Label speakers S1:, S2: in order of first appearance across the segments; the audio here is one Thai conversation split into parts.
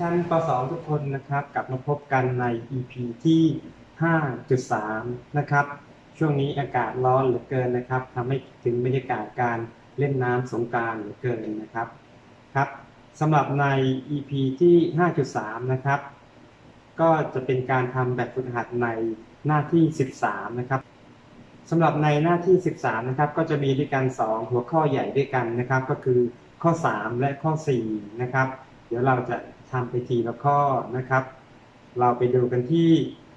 S1: ชั้นป .2 ทุกคนนะครับ กลับมาพบกันใน EP ที่ 5.3 นะครับ ช่วงนี้อากาศร้อนเหลือเกินนะครับทำให้ถึงบรรยากาศการเล่นน้ำสงการเหลือเกินนะครับครับสำหรับใน EP ที่ 5.3 นะครับ ก็จะเป็นการทำแบบฝึกหัดในหน้าที่ 13 นะครับสำหรับในหน้าที่ 13 นะครับ ก็จะมีด้วยกัน 2 หัวข้อใหญ่ด้วยกันนะครับ ก็คือข้อ 3 และข้อ 4 นะครับ เดี๋ยวเราจะ ทำไปทีละข้อนะครับ เราไปดูกันที่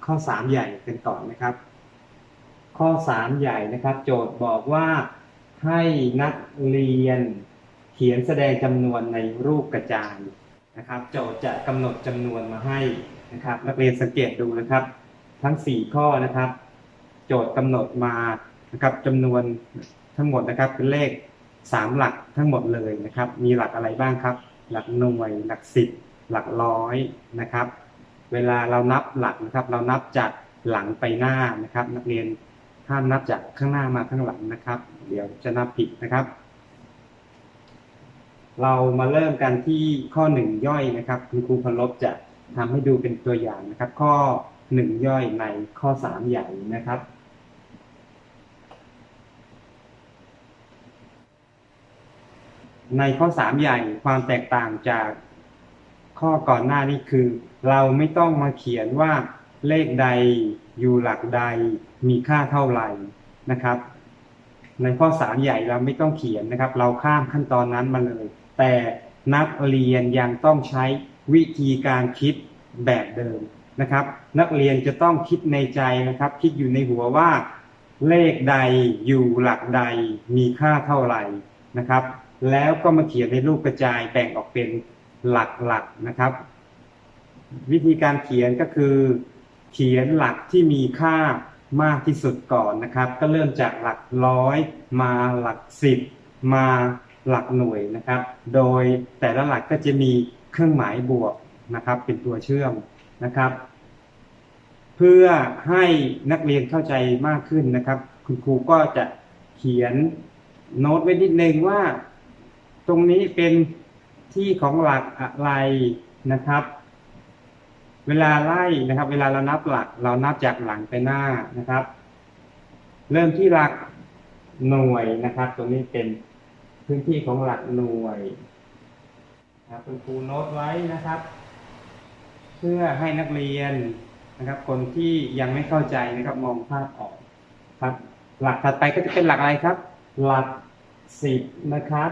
S1: ข้อ 3 ใหญ่กันก่อนนะครับ ข้อ 3 ใหญ่นะครับ โจทย์บอกว่าให้นักเรียนเขียนแสดงจำนวนในรูปกระจายนะครับ โจทย์จะกำหนดจำนวนมาให้นะครับ นักเรียนสังเกตดูนะครับ ทั้ง 4 ข้อนะครับ โจทย์กำหนดมานะครับจำนวนทั้งหมดนะครับเป็นเลข 3 หลักทั้งหมดเลยนะครับ มีหลักอะไรบ้างครับ หลักหน่วยหลักสิบ หลักร้อยนะครับ เวลาเรานับหลักนะครับ เรานับจากหลังไปหน้านะครับ นักเรียนห้ามนับจากข้างหน้ามาข้างหลังนะครับ เดี๋ยวจะนับผิดนะครับ เรามาเริ่มกันที่ข้อหนึ่งย่อยนะครับ คุณครูพลบจะทำให้ดูเป็นตัวอย่างนะครับ ข้อหนึ่งย่อยในข้อสามใหญ่นะครับในข้อสามใหญ่ความแตกต่างจาก ข้อก่อนหน้านี้คือ เราไม่ต้องมาเขียนว่าเลขใดอยู่หลักใดมีค่าเท่าไหร่นะครับ ในข้อสามใหญ่เราไม่ต้องเขียนนะครับ เราข้ามขั้นตอนนั้นมาเลย แต่นักเรียนยังต้องใช้วิธีการคิดแบบเดิมนะครับ นักเรียนจะต้องคิดในใจนะครับ คิดอยู่ในหัวว่า เลขใดอยู่หลักใดมีค่าเท่าไหร่นะครับ แล้วก็มาเขียนในรูปกระจายแบ่งออกเป็น หลักๆนะครับ วิธีการเขียนก็คือ เขียนหลักที่มีค่ามากที่สุดก่อนนะครับ ก็เริ่มจากหลักร้อยมาหลักสิบมาหลักหน่วยนะครับ โดยแต่ละหลักก็จะมีเครื่องหมายบวกนะครับ เป็นตัวเชื่อมนะครับ เพื่อให้นักเรียนเข้าใจมากขึ้นนะครับ คุณครูก็จะเขียนโน้ตไว้นิดนึงว่า ตรงนี้เป็น ที่ของหลักอะไรนะครับ เวลาไล่นะครับ เวลาเรานับหลัก เรานับจากหลังไปหน้านะครับ เริ่มที่หลักหน่วยนะครับ ตรงนี้เป็นพื้นที่ของหลักหน่วยนะครับคุณครูโน้ตไว้นะครับ เพื่อให้นักเรียนนะครับ คนที่ยังไม่เข้าใจนะครับ มองภาพออกครับ หลักถัดไปก็จะเป็นหลักอะไรครับ หลักสิบนะครับ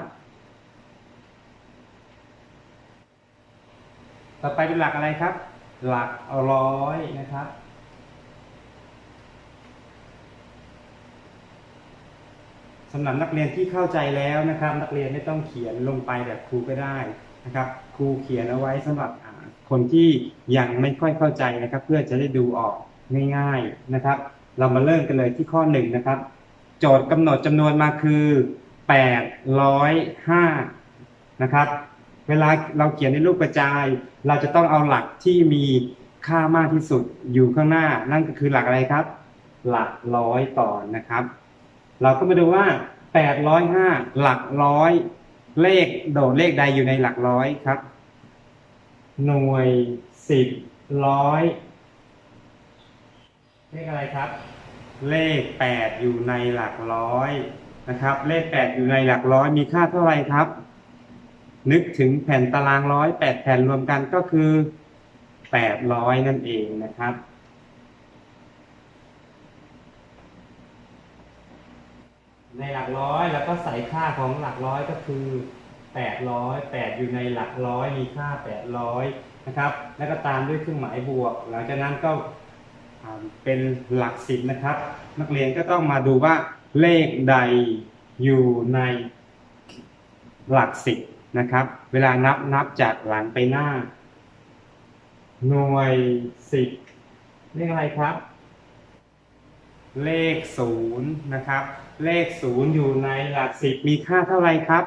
S1: ต่อไปเป็นหลักอะไรครับ หลักร้อยนะครับ สำหรับนักเรียนที่เข้าใจแล้วนะครับ นักเรียนไม่ต้องเขียนลงไปแบบครูก็ได้นะครับ ครูเขียนเอาไว้สำหรับอ่าคนที่ยังไม่ค่อยเข้าใจนะครับ เพื่อจะได้ดูออกง่าย ๆนะครับ เรามาเริ่มกันเลยที่ข้อหนึ่งนะครับ โจทย์กำหนดจำนวนมาคือแปดร้อยห้านะครับ เวลาเราเขียนในรูปกระจาย เราจะต้องเอาหลักที่มีค่ามากที่สุดอยู่ข้างหน้า นั่นก็คือหลักอะไรครับ หลักร้อยก่อนนะครับ เราก็มาดูว่าแปดร้อยห้าหลักร้อย เลขโดดเลขใดอยู่ในหลักร้อยครับ หน่วยสิบร้อยเลขอะไรครับ เลขแปดอยู่ในหลักร้อยนะครับ เลขแปดอยู่ในหลักร้อยมีค่าเท่าไหร่ครับ นึกถึงแผ่นตารางร้อยแปดแผ่นรวมกันก็คือแปดร้อยนั่นเองนะครับ ในหลักร้อยแล้วก็ใส่ค่าของหลักร้อยก็คือแปดร้อยแปดอยู่ในหลักร้อยมีค่าแปดร้อยนะครับ แล้วก็ตามด้วยเครื่องหมายบวก หลังจากนั้นก็เป็นหลักสิบนะครับ นักเรียนก็ต้องมาดูว่าเลขใดอยู่ในหลักสิบ นะครับ เวลานับนับจากหลังไปหน้า หน่วยสิบเลขอะไรครับ เลขศูนย์นะครับ เลขศูนย์อยู่ในหลักสิบมีค่าเท่าไหร่ครับ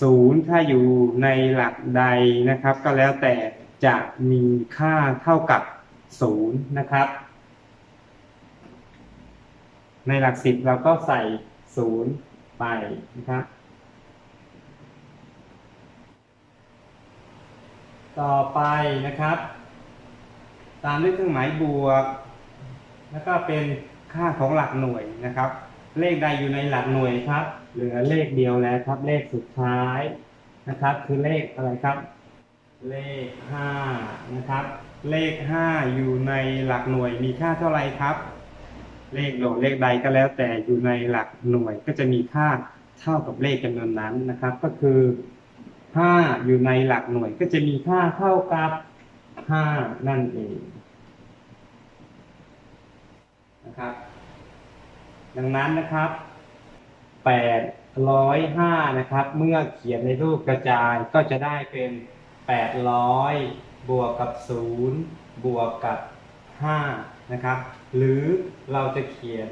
S1: ศูนย์ถ้าอยู่ในหลักใดนะครับ ก็แล้วแต่จะมีค่าเท่ากับศูนย์นะครับ ในหลักสิบเราก็ใส่ศูนย์ไปนะครับ ต่อไปนะครับ ตามด้วยเครื่องหมายบวก แล้วก็เป็นค่าของหลักหน่วยนะครับ เลขใดอยู่ในหลักหน่วยครับ เหลือเลขเดียวแล้วครับ เลขสุดท้ายนะครับ คือเลขอะไรครับ เลขห้านะครับ เลขห้าอยู่ในหลักหน่วยมีค่าเท่าไหร่ครับ เลขโหลเลขใดก็แล้วแต่อยู่ในหลักหน่วยก็จะมีค่าเท่ากับเลขจำนวนนั้นนะครับ ก็คือ ห้าอยู่ในหลักหน่วยก็จะมีค่าเท่ากับห้านั่นเองนะครับ ดังนั้นนะครับแปดร้อยห้านะครับ เมื่อเขียนในรูปกระจายก็จะได้เป็นแปดร้อยบวกกับศูนย์บวกกับห้านะครับ หรือเราจะเขียน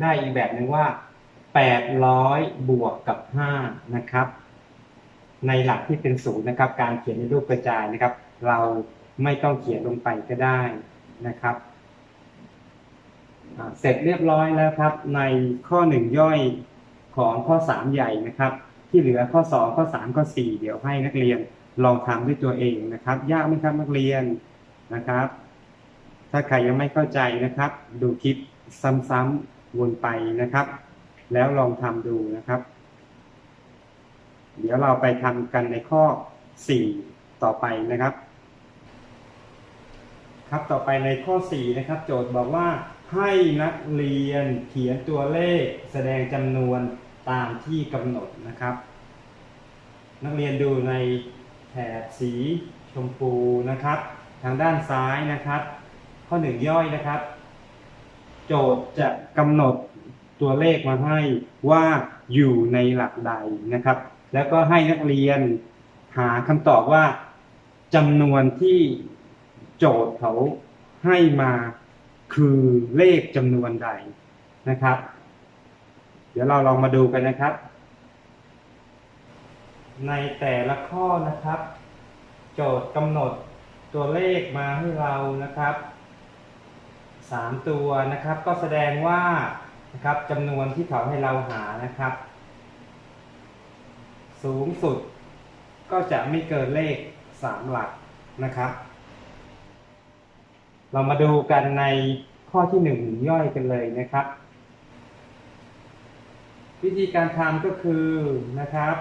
S1: ได้อีกแบบหนึ่งว่าแปดร้อยบวกกับห้านะครับ ในหลักที่เป็นศูนย์นะครับ การเขียนในรูปกระจายนะครับ เราไม่ต้องเขียนลงไปก็ได้นะครับเสร็จเรียบร้อยแล้วครับ ในข้อหนึ่งย่อยของข้อสามใหญ่นะครับ ที่เหลือข้อสองข้อสามข้อสี่เดี๋ยวให้นักเรียนลองทำด้วยตัวเองนะครับ ยากไหมครับนักเรียนนะครับ ถ้าใครยังไม่เข้าใจนะครับ ดูคลิปซ้ำๆวนไปนะครับ แล้วลองทำดูนะครับ เดี๋ยวเราไปทำกันในข้อสี่ต่อไปนะครับ ครับต่อไปในข้อ 4 นะครับ โจทย์บอกว่าให้นักเรียนเขียนตัวเลขแสดงจำนวนตามที่กำหนดนะครับ นักเรียนดูในแถบสีชมพูนะครับ ทางด้านซ้ายนะครับ ข้อหนึ่งย่อยนะครับ โจทย์จะกำหนดตัวเลขมาให้ว่าอยู่ในหลักใดนะครับ แล้วก็ให้นักเรียนหาคำตอบว่าจำนวนที่โจทย์เขาให้มาคือเลขจำนวนใดนะครับ เดี๋ยวเราลองมาดูกันนะครับ ในแต่ละข้อนะครับ โจทย์กำหนดตัวเลขมาให้เรานะครับสามตัวนะครับ ก็แสดงว่านะครับจำนวนที่เขาให้เราหานะครับ สูงสุด ก็จะไม่เกินเลขสามหลักนะครับ เรามาดูกันในข้อที่หนึ่งย่อยกันเลยนะครับ วิธีการทำก็คือนะครับ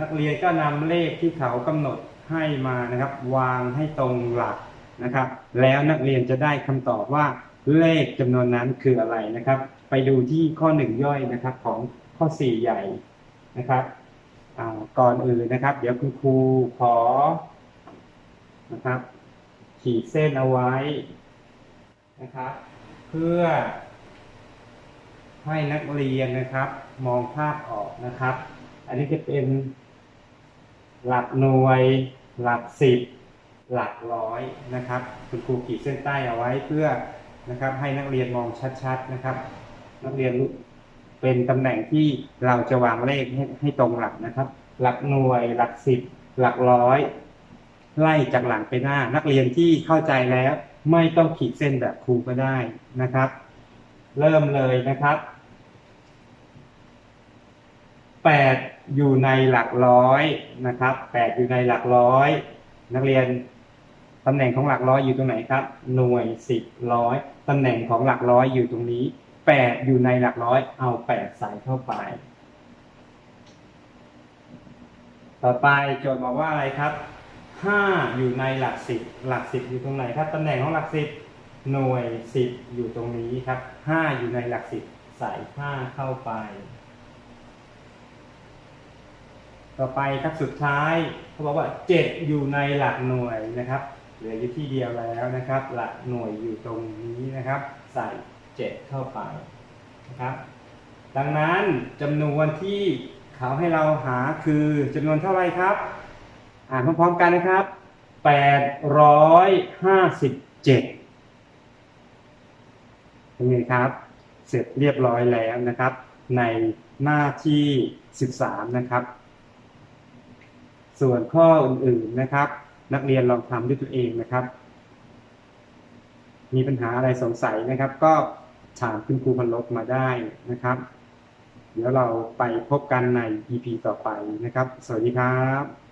S1: นักเรียนก็นำเลขที่เขากำหนดให้มานะครับ วางให้ตรงหลักนะครับ แล้วนักเรียนจะได้คำตอบว่าเลขจำนวนนั้นคืออะไรนะครับ ไปดูที่ข้อหนึ่งย่อยนะครับของข้อสี่ใหญ่นะครับ ก่อนอื่นนะครับ เดี๋ยวคุณครูขอนะครับ ขีดเส้นเอาไว้นะครับ เพื่อ ให้นักเรียนนะครับ มองภาพออกนะครับ อันนี้จะเป็นหลักหน่วย หลักสิบ หลักร้อยนะครับ คุณครูขีดเส้นใต้เอาไว้เพื่อนะครับ ให้นักเรียนมองชัดๆนะครับ นักเรียนรู้ เป็นตำแหน่งที่เราจะวางเลขให้ให้ตรงหลักนะครับ หลักหน่วยหลักสิบหลักร้อย ไล่จากหลังไปหน้า นักเรียนที่เข้าใจแล้ว ไม่ต้องขีดเส้นแบบครูก็ได้นะครับ เริ่มเลยนะครับแปดอยู่ในหลักร้อยนะครับแปดอยู่ในหลักร้อย นักเรียนตำแหน่งของหลักร้อยอยู่ตรงไหนครับ หน่วยสิบร้อยตำแหน่งของหลักร้อยอยู่ตรงนี้ แปดอยู่ในหลักร้อย เอาแปดใส่เข้าไป ต่อไปโจทย์บอกว่าอะไรครับห้าอยู่ในหลักสิบหลักสิบอยู่ตรงไหนครับตำแหน่งของหลักสิบหน่วยสิบอยู่ตรงนี้ครับห้าอยู่ในหลักสิบใส่ห้าเข้าไป ต่อไปครับสุดท้ายเขาบอกว่าเจ็ดอยู่ในหลักหน่วยนะครับเหลืออยู่ที่เดียวแล้วนะครับ หลักหน่วยอยู่ตรงนี้นะครับ ใส่ เจ็ดเข้าไปนะครับ ดังนั้นจำนวนที่เขาให้เราหาคือจำนวนเท่าไรครับ อ่านพร้อมๆกันนะครับแปดร้อยห้าสิบเจ็ดเป็นไงครับ เสร็จเรียบร้อยแล้วนะครับ ในหน้าที่สิบสามนะครับ ส่วนข้ออื่นๆนะครับ นักเรียนลองทำด้วยตัวเองนะครับ มีปัญหาอะไรสงสัยนะครับ ก็ ถามคุณครูพันลบมาได้นะครับ เดี๋ยวเราไปพบกันใน EP ต่อไปนะครับ สวัสดีครับ